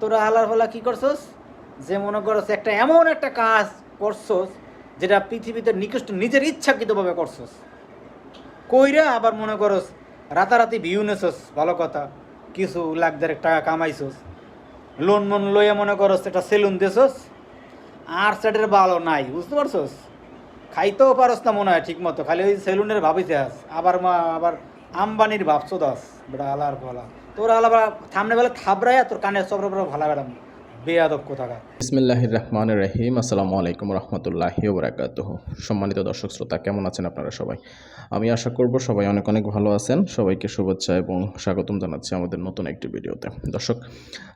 তোরা হালার ফালা কি করছস? যে মনে করছ একটা এমন একটা কাজ করছস, যেটা পৃথিবীতে নিকৃষ্ট নিজের ইচ্ছাকৃতভাবে করছস। কইরা আবার মনে করস, রাতারাতি ভিউ নেছস, ভালো কথা। কিছু লাখ দেড়েক টাকা কামাইছস। লোন মন লইয়া মনে করস একটা সেলুন দেছস। আর সেটের ভালো নাই, বুঝতে পারছস? খাইতেও পারস না মনে হয় ঠিক মতো খালি ওই সেলুনের ভাবিতে আস। আবার মা, আবার আম্বানির ভাবছ দাস, বেটা আলার ভালা তোর আলাবা থামনে বেলা থাবড়াইয়া তোর কানে সব ভালা বেড়াম বেয়াদব আসসালামু আলাইকুম রহমতুল্লাহি ওবরাকাতুহ। সম্মানিত দর্শক শ্রোতা, কেমন আছেন আপনারা সবাই? আমি আশা করব সবাই অনেক অনেক ভালো আছেন। সবাইকে শুভেচ্ছা এবং স্বাগতম জানাচ্ছি আমাদের নতুন একটি ভিডিওতে। দর্শক,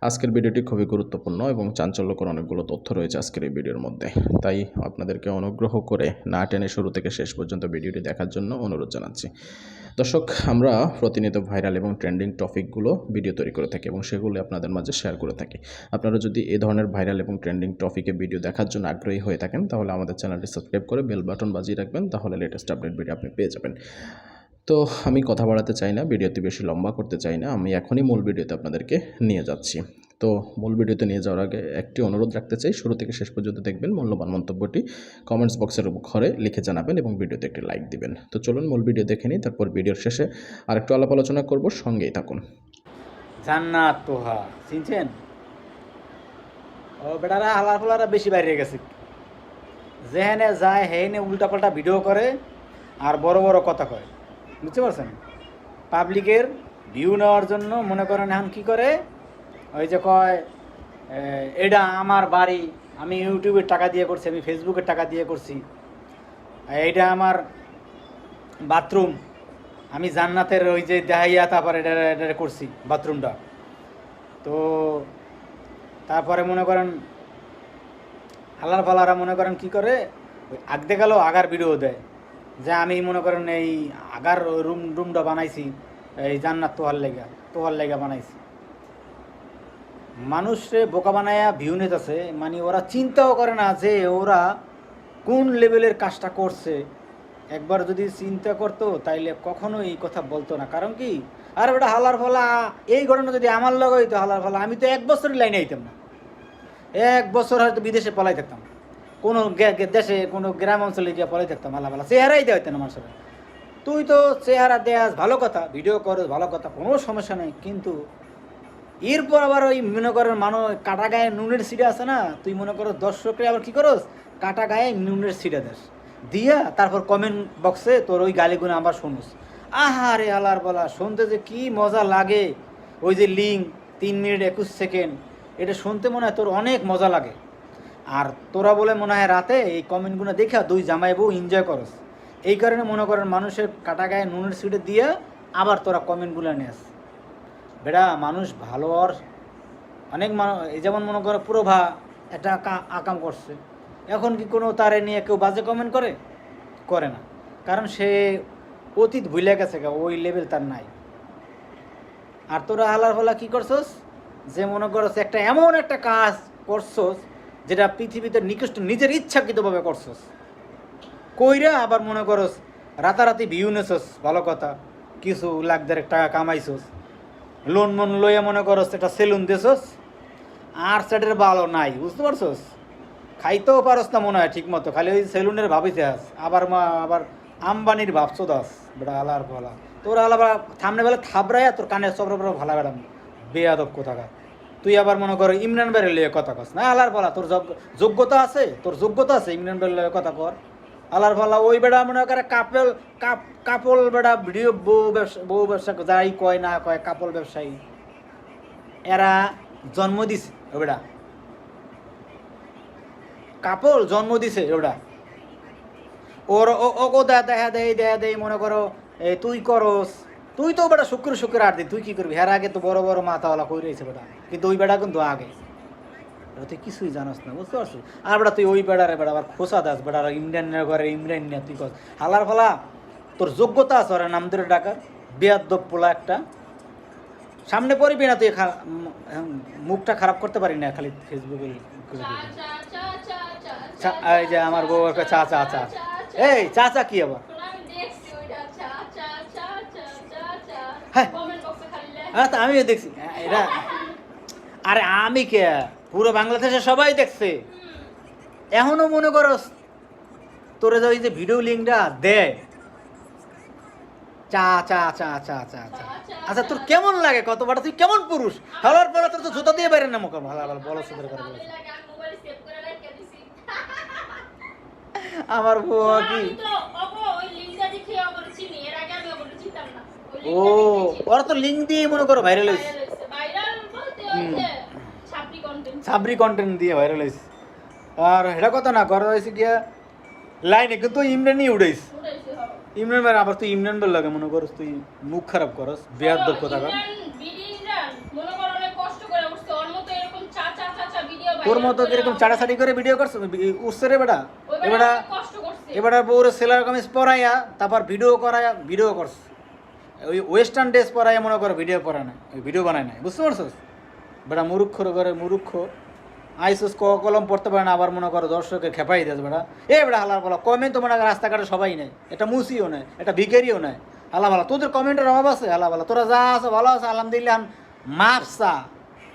আজকের ভিডিওটি খুবই গুরুত্বপূর্ণ এবং চাঞ্চল্যকর অনেকগুলো তথ্য রয়েছে আজকের এই ভিডিওর মধ্যে। তাই আপনাদেরকে অনুগ্রহ করে না টেনে শুরু থেকে শেষ পর্যন্ত ভিডিওটি দেখার জন্য অনুরোধ জানাচ্ছি। দর্শক, আমরা প্রতিনিয়ত ভাইরাল এবং ট্রেন্ডিং টপিকগুলো ভিডিও তৈরি করে থাকি এবং সেগুলো আপনাদের মাঝে শেয়ার করে থাকি। আপনারা যদি এই ধরনের ভাইরাল এবং ট্রেন্ডিং টপিকে ভিডিও দেখার জন্য আগ্রহী হয়ে থাকেন, তাহলে আমাদের চ্যানেলটি সাবস্ক্রাইব করে বেল বাটন বাজিয়ে রাখবেন, তাহলে লেটেস্ট আপডেট ভিডিও আপনি পেয়ে যাবেন। তো আমি কথা বাড়াতে চাই না, ভিডিওটি বেশি লম্বা করতে চাই না, আমি এখনই মূল ভিডিওতে আপনাদেরকে নিয়ে যাচ্ছি। তো মূল ভিডিওতে নিয়ে যাওয়ার আগে একটি অনুরোধ রাখতে চাই। শুরু থেকে শেষ পর্যন্ত দেখবেন মূল্যবান মন্তব্যটি কমেন্টস বক্সের ঘরে লিখে জানাবেন এবং ভিডিওতে একটি লাইক দিবেন। তো চলুন মূল ভিডিও দেখে নিই, তারপর ভিডিওর শেষে আরেকটু আলাপ আলোচনা করব। সঙ্গেই থাকুন। ও বেটারা বেশি বাইরে গেছে। যেহেনে যায় হেনে উল্টাপাল্টা ভিডিও করে আর বড় বড় কথা কয়। বুঝতে পারছেন? পাবলিকের ভিউ নেওয়ার জন্য মনে করেন এখন কী করে? ওই যে কয় এটা আমার বাড়ি, আমি ইউটিউবের টাকা দিয়ে করছি, আমি ফেসবুকের টাকা দিয়ে করছি। এইটা আমার বাথরুম, আমি জান্নাতের ওই যে দেহাইয়া তারপর এটা এটা করছি বাথরুমটা। তো তারপরে মনে করেন হালার ফালারা মনে করেন কি করে, ওই আগতে গেল আগার ভিডিও দেয়। যে আমি মনে করেন এই আগার রুম রুমটা বানাইছি, এই জান্নাত তোহার লেগা তোহার লেগা বানাইছি। মানুষে বোকা বানায়া ভিউ নিতেছে মানে ওরা চিন্তাও করে না যে ওরা কোন লেভেলের কাজটা করছে। একবার যদি চিন্তা করতো, তাইলে কখনো এই কথা বলতো না। কারণ কি? আর ওটা হালার ফলা, এই ঘটনা যদি আমার লগে হইতো, হালার ফলা, আমি তো এক বছরই লাইনে আইতাম না। এক বছর হয়তো বিদেশে পলাই থাকতাম। কোনো দেশে, কোনো গ্রাম অঞ্চলে গিয়ে পলাই থাকতাম আল্লাহ ভালা চেহারাই দেওয়া হইতো না মানুষের। তুই তো চেহারা দেয়াস, ভালো কথা। ভিডিও করস, ভালো কথা, কোনো সমস্যা নেই। কিন্তু এরপর আবার ওই মনে করেন মানুষ কাটা গায়ে নুনের সিটে আছে না, তুই মনে করো দর্শকরা আবার কি করস? কাটা গায়ে নুনের সিটে দেস। দিয়া তারপর কমেন্ট বক্সে তোর ওই গালিগুলো আবার শুনুস। আহারে আলার বলা, শুনতে যে কি মজা লাগে। ওই যে লিঙ্ক তিন মিনিট একুশ সেকেন্ড এটা শুনতে মনে হয় তোর অনেক মজা লাগে। আর তোরা বলে মনে হয় রাতে এই কমেন্টগুলো দেখা দুই জামাই বউ এনজয় করস। এই কারণে মনে করেন মানুষের কাটা গায়ে নুনের সিটে দিয়ে আবার তোরা কমেন্টগুলো নেস বেড়া, মানুষ ভালো আর অনেক মানুষ যেমন মনে করো পুরো ভা একটা আকাম করছে। এখন কি কোনো তারে নিয়ে কেউ বাজে কমেন্ট করে? করে না। কারণ সে অতীত ভুলে গেছে ওই লেভেল তার নাই। আর তোরা হালার ফালা কি করছস? যে মনে করছ একটা এমন একটা কাজ করছস, যেটা পৃথিবীতে নিকৃষ্ট নিজের ইচ্ছাকৃতভাবে করছস। কইরা আবার মনে করস, রাতারাতি ভিউ নেছস, ভালো কথা। কিছু লাখ দেড়েক টাকা কামাইছস। লোন মন লইয়া মনে করস একটা সেলুন দেছস, আর সেটের ভালো নাই, বুঝতে পারছস? খাইতেও পারস না মনে হয় ঠিক মতো খালি ওই সেলুনের ভাবিতে আস, আবার মা, আবার আম্বানির ভাবছ দাস বেটা আলার ভালা তোর আলাবা থামনে বেলা থাবড়াইয়া তোর কানে সব ভালা বেড়াম, বেয়াদব কোথাকার। তুই আবার মনে করো ইমরান বেড়ের লিয়ে কথা কস, না আলার ভালা তোর যোগ্যতা আছে, তোর যোগ্যতা আছে ইমরান লিয়ে কথা কর। আলার ভালা ওই বেড়া মনে করে কাপেল, কাপ, কাপল বেড়া ভিডিও বউ ব্যবসা বউ ব্যবসা যাই কয় না কয় কাপল ব্যবসায়ী। এরা জন্ম দিছে, ও বেড়া। কাপল জন্ম দিছে ওটা ওর, ও- দা দেখা দেয় দেখা দেয় মনে করো, এ, তুই করস। তুই তো বেটা শুক্র শুক্র আর দি, তুই কি করবি? হের আগে তো বড় বড় মাথাওয়ালা কই রয়েছে বেটা কিন্তু ওই বেটা কিন্তু আগে। তুই কিছুই জানাস না, বুঝতে পারছিস? আর বেটা তুই ওই বেড়ারে বেড়া, আবার খোসা দাস বেড়া, আর ইন্ডিয়ানের ঘরে ইমরান নিয়ে তুই কস। হালার ফালা, তোর যোগ্যতা আছে ওরা, নাম ধরে ডাকার বেয়াদ্দব পোলা একটা। সামনে পড়বি না তুই মুখটা খারাপ করতে পারি না খালি ফেসবুকে এই যে আমার বউ একটা চা চা চা। এই, চা চা কি আবার? হ্যাঁ। আমিও দেখছি। এটা আরে আমি কে? পুরো বাংলাদেশে সবাই দেখছে। এখনও মনে করস তোরে যে ওই যে ভিডিও লিঙ্কটা দে। চা চা চা চা চা চা। আচ্ছা তোর কেমন লাগে? কত বড় তুই কেমন পুরুষ? হলার পরে তোর তো জুতা দিয়ে বাইরে না মুখে ভালো ভালো বলো সুন্দর করে বলো আমার বউ কি? ও ওরা তো লিঙ্ক দিয়ে মনে করো ভাইরাল হয়েছে। সাবরি কন্টেন্ট দিয়ে ভাইরাল হয়েছে। আর এটা কথা না করা হয়েছে গিয়া লাইনে কিন্তু ইমরানই উড়াইস ইমরান ভাই আবার তুই ইমরান বল লাগে মনে করস তুই মুখ খারাপ করস বেয়ার দর কথা কর। তোর মতো কীরকম চাড়াচাড়ি করে ভিডিও করছ? উঠছে রে বেটা। এবারা এবারে বউরে সেলার কামিজ পরাইয়া তারপর ভিডিও করাইয়া ভিডিও করস ওই ওয়েস্টার্ন ড্রেস পরাইয়া মনে করো ভিডিও করা না ওই ভিডিও বানায় না বুঝতে পারছস? বেটা মুরুক্ষর ঘরে মুরুক্ষ। আইসুস কলম পড়তে পারে না, আবার মনে করো দর্শকে খেপাই দেস বেটা। এ বেটা হালার বলা কমেন্ট তো মনে রাস্তাঘাটে সবাই নেই এটা মুসিও নেয়, এটা ভিকারিও নেয়। আল্লাহ ভালো, তোদের কমেন্টের অভাব আছে? আল্লাহ ভালো, তোরা যা আছে ভালো আছে, আলহামদুলিল্লাহ মাপসা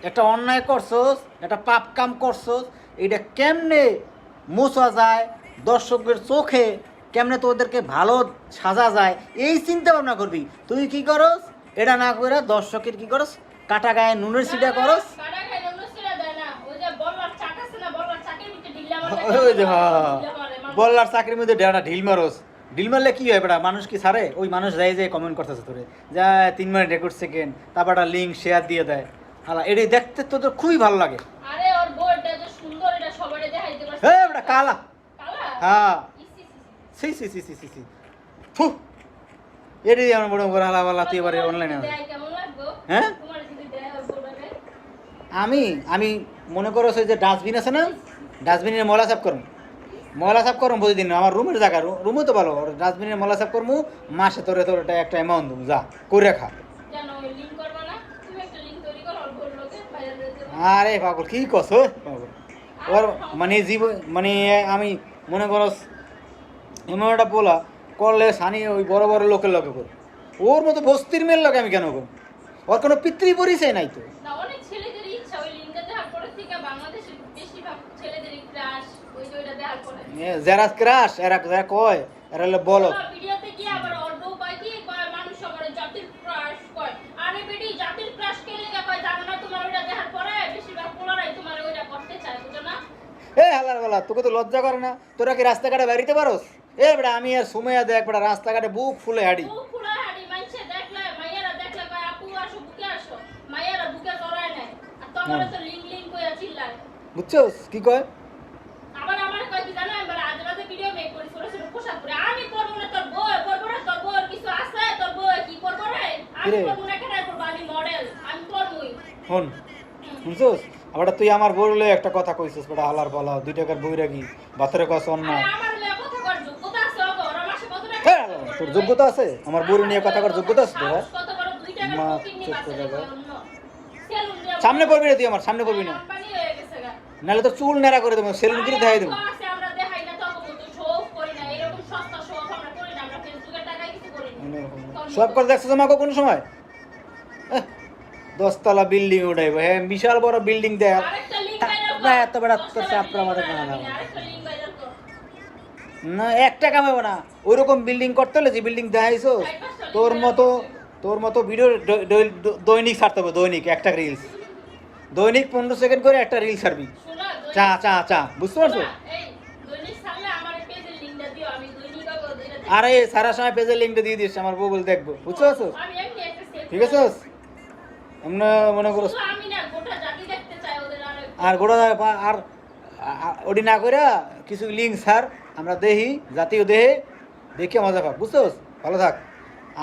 একটা অন্যায় করছস একটা পাপ কাম করছস, এটা কেমনে মোছা যায় দর্শকের চোখে? কেমনে তোদেরকে ভালো সাজা যায়? এই চিন্তা ভাবনা করবি। তুই কি করস? এটা না করে দর্শকের কি করস? কাটা গায়ে নুনের সিটা করস? ওই যে হ্যাঁ বল্লার চাকরির মধ্যে ডেটা ঢিল মারোস। ঢিল মারলে কি হয় বেটা? মানুষ কি সারে ওই মানুষ যাই যাই কমেন্ট করতেছে তোরে। যা তিন মিনিট রেকর্ড সেকেন্ড তারপর একটা লিঙ্ক শেয়ার দিয়ে দেয়। হালা এটি দেখতে তো তোর খুবই ভালো লাগে। যে হ্যাঁ বেটা কালা। হ্যাঁ। সি সি সি সি সি সি ফু। এটাই আমার বড় বড় হালা বালা তুই এবারে অনলাইনে হ্যাঁ? আমি? আমি মনে করো সেই যে ডাস্টবিন আছে না? ডাস্টবিনের ময়লা সাফ করুন ময়লা সাফ করুন প্রতিদিন আমার রুমের জায়গা রুমও তো ভালো। ডাস্টবিনের ময়লা সাফ করব মাসে তোরে তোর এটা একটা অ্যামাউন্ট দেবো যা করে খা। করবা হয়ে আরে পাগল কি কস পাগল ওর মানে জীব মানে আমি মনে করো এমন একটা বলা করলে সানি ওই বড় বড় লোকের লোকে কর ওর মতো বস্তির মেয়ের লোকে আমি কেন করব? ওর কোনো পিতৃ পরিচয় নাই তো না অনেক ছেলেদের ইচ্ছা ওই লিঙ্কটা দেখার পরে থেকে বাংলাদেশের বেশিরভাগ ছেলেদের ক্রাশ ওই যে ওইটা দেখার পরে এ যারা ক্রাশ এরা যারা কয়? এরা হলো বলো। ভিডিওতে কি আবার ওর বউ পায় কি কয়? মানুষ সবার জাতির ক্রাশ কয়? আরে বেটি জাতির ক্রাশ কে লেগে কয়? জানো না তোমার ওইটা দেখার পরে? বেশিরভাগ পোলারাই তোমার ওইটা করতে চায় বুঝো না? এ হালার বেলা তোকে তো লজ্জা করে না? তোরা কি রাস্তাঘাটে বেরিতে পারোস? এ বেটা আমি আর সুমাইয়া দেখ বেটা রাস্তাঘাটে বুক ফুলে হাঁড়ি। বউ কি হাড়ি মাইছে দেখলে মাইয়ারা দেখলে কয় আপু আসো বুকে আসো মাইয়ারা বুকে জড়ায় নাই আর তোমার তো লিং লিং কইয়া চিল্লায় বুঝছোস কি কয় আবার আমার কয় কি জানো আমি আজ রাতে ভিডিও মেক করি ছোট ছোট পোশাক পরে আমি করব না তোর বউ করব না তোর বউর কিছু আছে তোর বউ কি করব রে আমি কিরে? করব না কেন করব আমি মডেল আমি করবোই। শোন শুনছোস? আবার তুই আমার বউলে একটা কথা কইছিস বেটা হালার বলা দুই টাকার বইরা কি বাতরে কস হ্যাঁ, তোর যোগ্যতা আছে? আমার বউরে নিয়ে কথা কর যোগ্যতা আছে তোরা টাকার মা, চুপ করে। অন্য। সামনে পড়বি না তুই আমার সামনে পড়বি না। হয়ে। নাহলে তো চুল নেড়া করে দেবো সেলুন করে দেখাই দেবো আরে আছে, আমরা দেখাই না তখন তো show off করি না। এরকম সস্তা show off আমরা করি না। আমরা ফেসবুকের টাকায় কিছু করি না। সব করে দেখছ তোমাকে কোনো সময়? দশতলা বিল্ডিং উঠাইবো। হ্যাঁ বিশাল বড় বিল্ডিং। না, এত বড় তোর চাপড়া না, একটা কামাবো না। ওইরকম বিল্ডিং করতে হলে যে বিল্ডিং দেখাইছো তোর মতো তোর মতো ভিডিও দৈনিক ছাড়তে হবে দৈনিক একটা রিলস দৈনিক পনেরো সেকেন্ড করে একটা রিল ছাড়বি। চা চা চা বুঝতে পারছ শোনা, এই, দৈনিক ছাড়লে আমার এই page এর link টা দিও। আমি দৈনিক আগে এটা দেখি। আরে সারা সময় পেজের লিঙ্কটা দিয়ে দিস আমার বউ বলে দেখব। save ঠিক আছে এমন মনে করো না, গোটা আর আর ওটি না করে কিছু লিঙ্ক ছাড় আমরা দেখি জাতীয় দেহে দেখে মজা পাক বুঝছ ভালো থাক।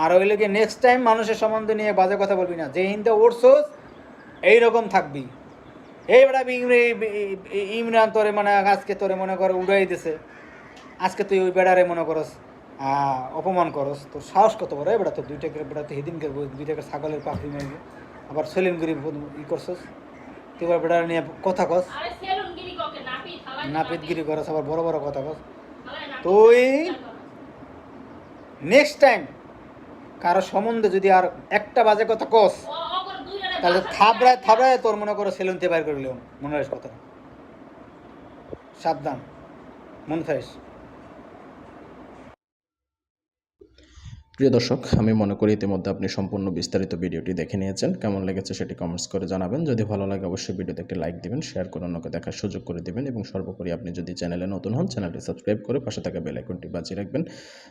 আর ওই লোকে নেক্সট টাইম মানুষের সম্বন্ধে নিয়ে বাজে কথা বলবি না যে হিন্দে উঠছোস এইরকম থাকবি। এই বেটা ইমরান তোরে মানে আজকে তোরে মনে করে উড়াই দিছে। আজকে তুই ওই বেড়ারে মনে করস। অপমান করস তোর সাহস কত বড়? এই বেড়া তোর দুই টাকার বেড়া তুই সেদিনকে দুই টাকার ছাগলের পাখি মারবি আবার করি ই করছস। তুই এবার বেড়ারে নিয়ে কথা কস। নাপিতগিরি করস আবার বড় বড় কথা কস। তুই- নেক্সট টাইম কারও সম্বন্ধে যদি আর একটা বাজে কথা কস করে তাহলে থাবড়ায় থাবড়ায় তোর মনে করো সেলুনতে বাইর করলেও মনে রাখিস কথা সাবধান। মনে থাকিস। প্রিয় দর্শক, আমি মনে করি ইতিমধ্যে আপনি সম্পূর্ণ বিস্তারিত ভিডিওটি দেখে নিয়েছেন। কেমন লেগেছে সেটি কমেন্টস করে জানাবেন। যদি ভালো লাগে, অবশ্যই ভিডিওতে একটি লাইক দিবেন শেয়ার করে অন্যকে দেখার সুযোগ করে দিবেন এবং সর্বোপরি আপনি যদি চ্যানেলে নতুন হন চ্যানেলটি সাবস্ক্রাইব করে পাশে থাকা বেল আইকনটি বাজিয়ে রাখবেন।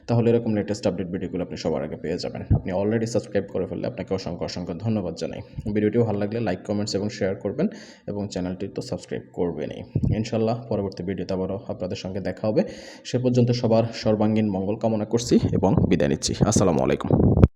তাহলে এরকম লেটেস্ট আপডেট ভিডিওগুলো আপনি সবার আগে পেয়ে যাবেন। আপনি অলরেডি সাবস্ক্রাইব করে ফেললে আপনাকে অসংখ্য অসংখ্য ধন্যবাদ জানাই। ভিডিওটিও ভালো লাগলে লাইক কমেন্টস এবং শেয়ার করবেন এবং চ্যানেলটি তো সাবস্ক্রাইব করবেনই। ইনশাল্লাহ পরবর্তী ভিডিওতে আবারও আপনাদের সঙ্গে দেখা হবে। সে পর্যন্ত সবার সর্বাঙ্গীন মঙ্গল কামনা করছি এবং বিদায় নিচ্ছি। আসসালামু আলাইকুম।